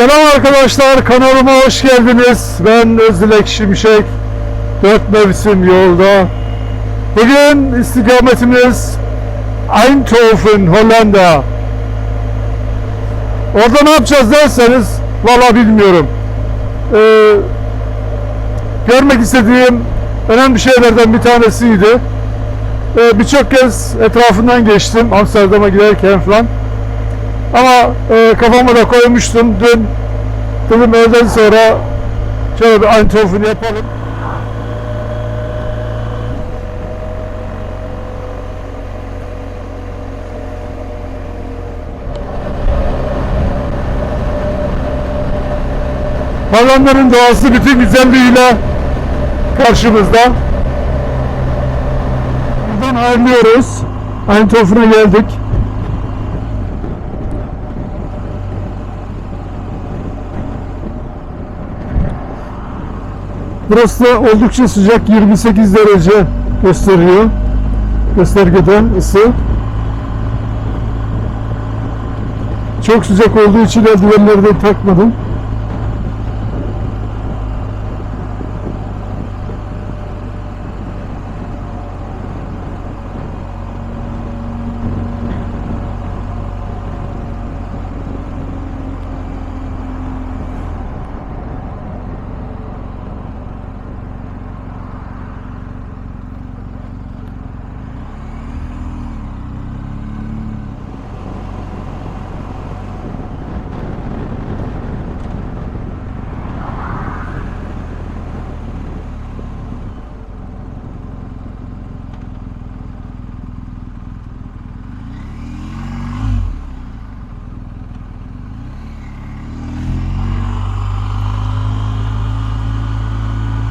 Selam arkadaşlar kanalıma hoş geldiniz. Ben Özdilek Şimşek. Dört mevsim yolda. Bugün istikametimiz Eindhoven, Hollanda. Orada ne yapacağız derseniz valla bilmiyorum. Ee, görmek istediğim önemli şeylerden bir tanesiydi. Ee, Birçok kez etrafından geçtim Amsterdam'a giderken falan. Ama e, kafama da koymuştum dün. Dedim öğleden sonra şöyle bir Eindhoven yapalım. Hollanda'nın doğası bütün güzelliğiyle karşımızda. Buradan ayrılıyoruz. Eindhoven'a geldik. Burası da oldukça sıcak 28 derece gösteriyor. Göstergede ısı. Çok sıcak olduğu için eldivenleri de takmadım.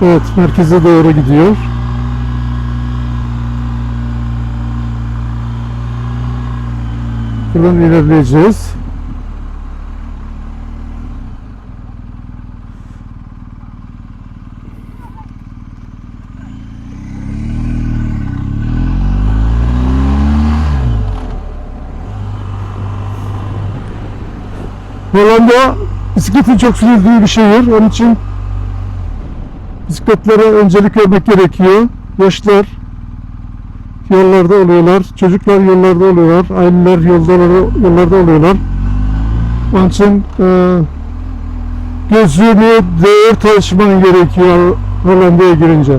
Evet merkeze doğru gidiyor. Buradan ilerleyeceğiz. Hollanda bisikletin çok sürüldüğü bir şehir. Onun için bisikletlere öncelik vermek gerekiyor. Yaşlılar yollarda oluyorlar. Çocuklar yollarda oluyorlar. Aileler yolda, yollarda oluyorlar. Onun için e, gözlüğünü değer taşıman gerekiyor Hollanda'ya girince.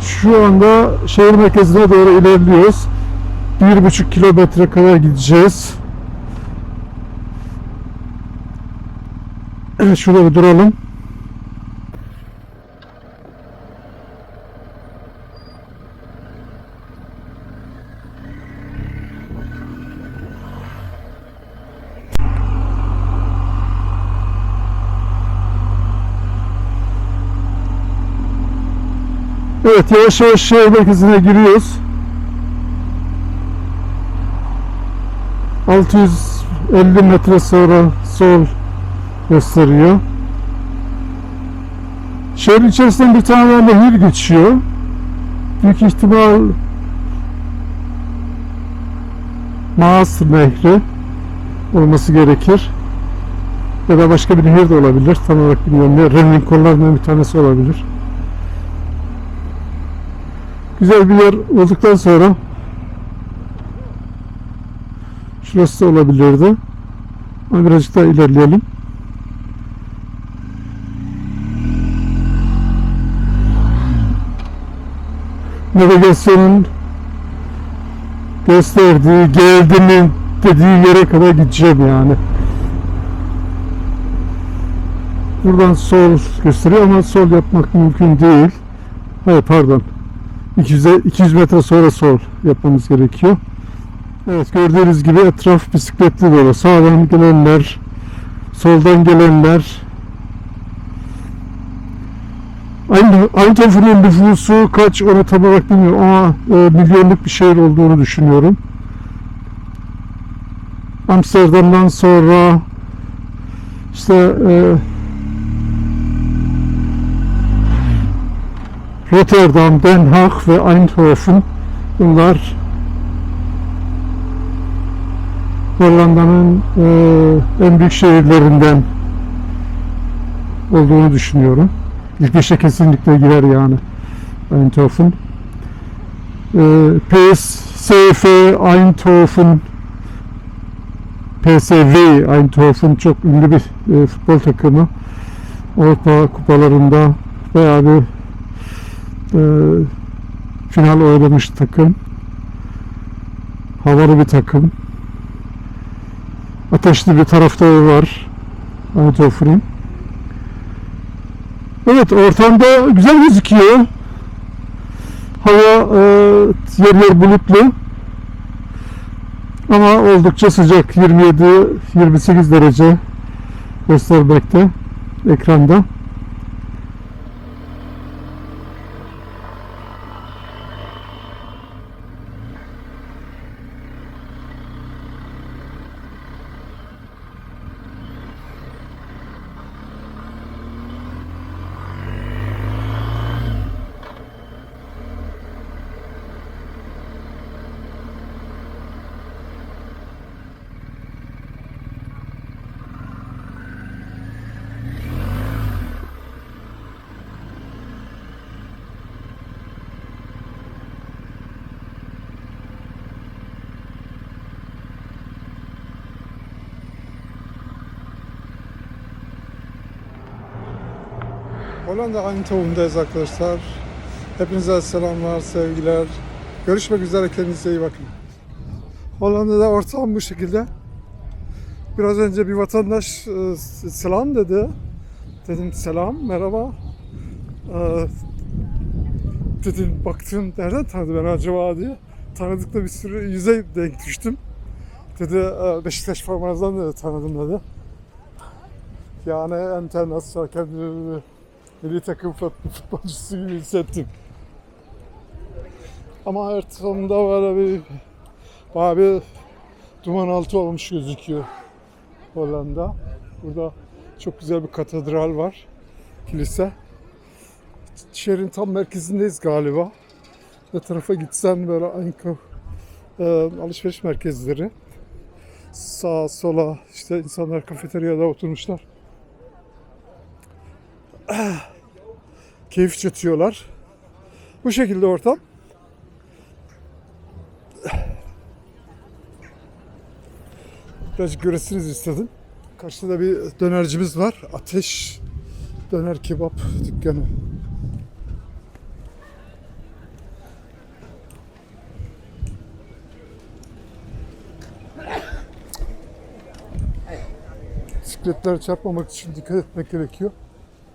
Şu anda şehir merkezine doğru ilerliyoruz. Bir buçuk kilometre kadar gideceğiz. Evet şurada bir duralım. Evet yavaş yavaş şehir merkezine giriyoruz. 650 metre sonra sol gösteriyor. Şehrin içerisinden bir tane nehir geçiyor. Büyük ihtimal Maas Nehri olması gerekir. Ya da başka bir nehir de olabilir. Tam olarak bilmiyorum. Ne, Renning kollarından bir tanesi olabilir. Güzel bir yer olduktan sonra şurası da olabilirdi. Ama birazcık daha ilerleyelim. Navigasyonun gösterdiği, geldiğinin dediği yere kadar gideceğim yani. Buradan sol gösteriyor ama sol yapmak mümkün değil. Hayır pardon. 200, 200 metre sonra sol yapmamız gerekiyor. Evet gördüğünüz gibi etraf bisikletli dolu. Sağdan gelenler, soldan gelenler, Aynı Eindhoven'ın nüfusu kaç onu tam olarak bilmiyorum ama e, milyonluk bir şehir olduğunu düşünüyorum. Amsterdam'dan sonra işte e, Rotterdam, Den Haag ve Eindhoven bunlar Hollanda'nın e, en büyük şehirlerinden olduğunu düşünüyorum. İlk beşe kesinlikle girer yani Eindhoven. E, PSV Eindhoven PSV Eindhoven çok ünlü bir e, futbol takımı. Avrupa kupalarında bayağı bir e, final oynamış takım. Havalı bir takım. Ateşli bir taraftarı var. Eindhoven'in. Evet ortamda güzel gözüküyor. Hava e, yer yer bulutlu. Ama oldukça sıcak. 27-28 derece göstermekte ekranda. Hollanda Eindhoven'dayız arkadaşlar. Hepinize selamlar, sevgiler. Görüşmek üzere, kendinize iyi bakın. Hollanda'da ortam bu şekilde. Biraz önce bir vatandaş e, selam dedi. Dedim selam, merhaba. E, dedim baktım nereden tanıdı beni acaba diye. Tanıdıkta bir sürü yüze denk düştüm. Dedi "E, Beşiktaş formanızdan dedi tanıdım dedi. Yani internasyonel kendimi milli takım fut- futbolcusu gibi hissettim. Ama ortamda böyle bir bayağı bir duman altı olmuş gözüküyor Hollanda. Burada çok güzel bir katedral var, kilise. Şehrin tam merkezindeyiz galiba. Ne tarafa gitsen böyle Eindhoven e, alışveriş merkezleri. Sağa sola işte insanlar kafeteryada oturmuşlar. keyif çatıyorlar. Bu şekilde ortam. Birazcık göresiniz istedim. Karşıda bir dönercimiz var. Ateş döner kebap dükkanı. Bisikletlere çarpmamak için dikkat etmek gerekiyor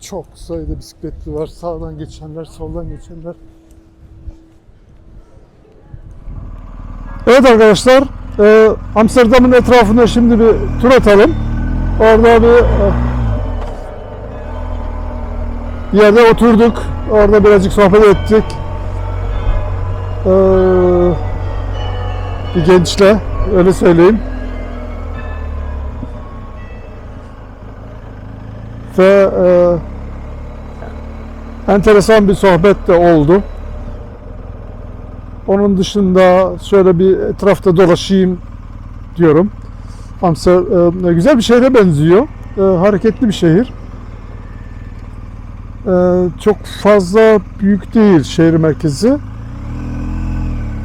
çok sayıda bisikletli var. Sağdan geçenler, soldan geçenler. Evet arkadaşlar, e, Amsterdam'ın etrafında şimdi bir tur atalım. Orada bir e, bir yerde oturduk. Orada birazcık sohbet ettik. E, bir gençle, öyle söyleyeyim. Ve e, enteresan bir sohbet de oldu. Onun dışında şöyle bir etrafta dolaşayım diyorum. Amsterdam e, güzel bir şehre benziyor. E, hareketli bir şehir. E, çok fazla büyük değil şehir merkezi.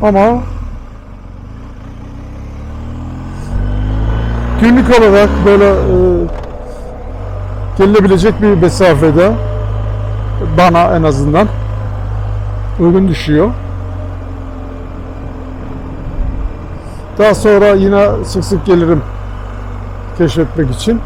Ama günlük olarak böyle e, gelinebilecek bir mesafede bana en azından uygun düşüyor. Daha sonra yine sık sık gelirim keşfetmek için.